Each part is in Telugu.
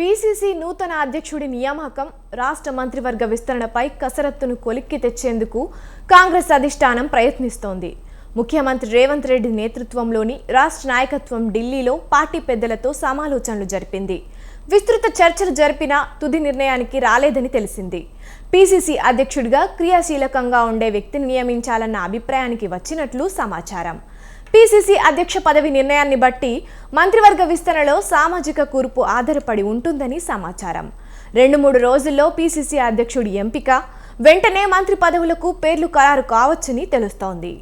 పీసీసీ నూతన అధ్యక్షుడి నియామకం రాష్ట్ర మంత్రివర్గ విస్తరణపై కసరత్తును కొలిక్కి తెచ్చేందుకు కాంగ్రెస్ అధిష్టానం ప్రయత్నిస్తోంది. ముఖ్యమంత్రి రేవంత్ రెడ్డి నేతృత్వంలోని రాష్ట్ర నాయకత్వం ఢిల్లీలో పార్టీ పెద్దలతో సమాలోచనలు జరిపింది. విస్తృత చర్చలు జరిపిన తుది నిర్ణయానికి రాలేదని తెలిసింది. పీసీసీ అధ్యక్షుడిగా క్రియాశీలకంగా ఉండే వ్యక్తిని నియమించాలన్న అభిప్రాయానికి వచ్చినట్లు సమాచారం. పీసీసీ అధ్యక్ష పదవి నిర్ణయాన్ని బట్టి మంత్రివర్గ విస్తరణలో సామాజిక కూర్పు ఆధారపడి ఉంటుందని సమాచారం. రెండు మూడు రోజుల్లో పీసీసీ అధ్యక్షుడి ఎంపిక వెంటనే మంత్రి పదవులకు పేర్లు ఖరారు కావచ్చని తెలుస్తోంది.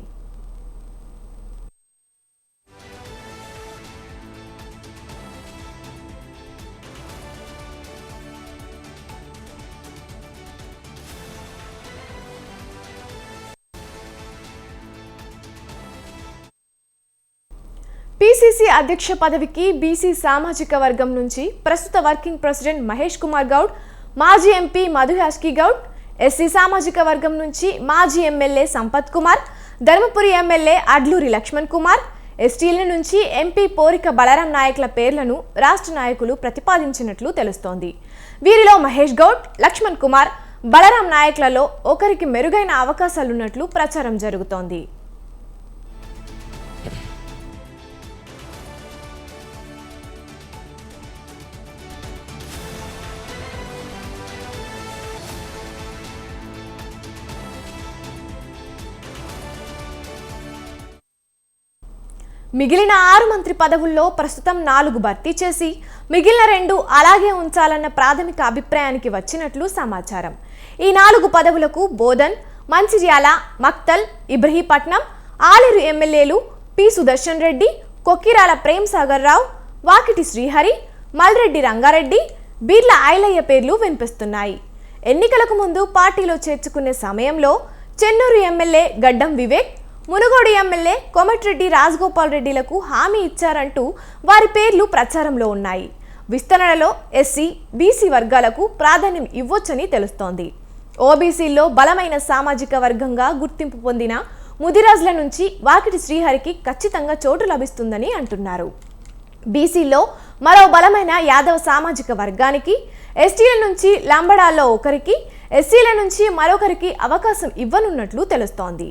పీసీసీ అధ్యక్ష పదవికి బీసీ సామాజిక వర్గం నుంచి ప్రస్తుత వర్కింగ్ ప్రెసిడెంట్ మహేష్ కుమార్ గౌడ్ మాజీ ఎంపీ మధు యాష్కి గౌడ్ ఎస్సీ సామాజిక వర్గం నుంచి మాజీ ఎమ్మెల్యే సంపత్ కుమార్ ధర్మపురి ఎమ్మెల్యే అడ్లూరి లక్ష్మణ్ కుమార్ ఎస్టీల నుంచి ఎంపీ పోరిక బలరాం నాయకుల పేర్లను రాష్ట్ర నాయకులు ప్రతిపాదించినట్లు తెలుస్తోంది. వీరిలో మహేష్ గౌడ్ లక్ష్మణ్ కుమార్ బలరాం నాయకులలో ఒకరికి మెరుగైన అవకాశాలున్నట్లు ప్రచారం జరుగుతోంది. మిగిలిన ఆరు మంత్రి పదవుల్లో ప్రస్తుతం నాలుగు భర్తీ చేసి మిగిలిన రెండు అలాగే ఉంచాలన్న ప్రాథమిక అభిప్రాయానికి వచ్చినట్లు సమాచారం. ఈ నాలుగు పదవులకు బోధన్ మంచిర్యాల మక్తల్ ఇబ్రహీపట్నం ఆలేరు ఎమ్మెల్యేలు పి సుదర్శన్ రెడ్డి కొక్కిరాల ప్రేమ్ సాగర్ రావు వాకిటి శ్రీహరి మల్రెడ్డి రంగారెడ్డి బీర్ల ఐలయ్య పేర్లు వినిపిస్తున్నాయి. ఎన్నికలకు ముందు పార్టీలో చేర్చుకునే సమయంలో చెన్నూరు ఎమ్మెల్యే గడ్డం వివేక్ మునుగోడు ఎమ్మెల్యే కోమటిరెడ్డి రాజగోపాల్ రెడ్డిలకు హామీ ఇచ్చారంటూ వారి పేర్లు ప్రచారంలో ఉన్నాయి. విస్తరణలో ఎస్సీ బీసీ వర్గాలకు ప్రాధాన్యం ఇవ్వొచ్చని తెలుస్తోంది. ఓబీసీల్లో బలమైన సామాజిక వర్గంగా గుర్తింపు పొందిన ముదిరాజుల నుంచి వాకిటి శ్రీహరికి ఖచ్చితంగా చోటు లభిస్తుందని అంటున్నారు. బీసీలో మరో బలమైన యాదవ సామాజిక వర్గానికి ఎస్టీల నుంచి లంబడాల్లో ఒకరికి ఎస్సీల నుంచి మరొకరికి అవకాశం ఇవ్వనున్నట్లు తెలుస్తోంది.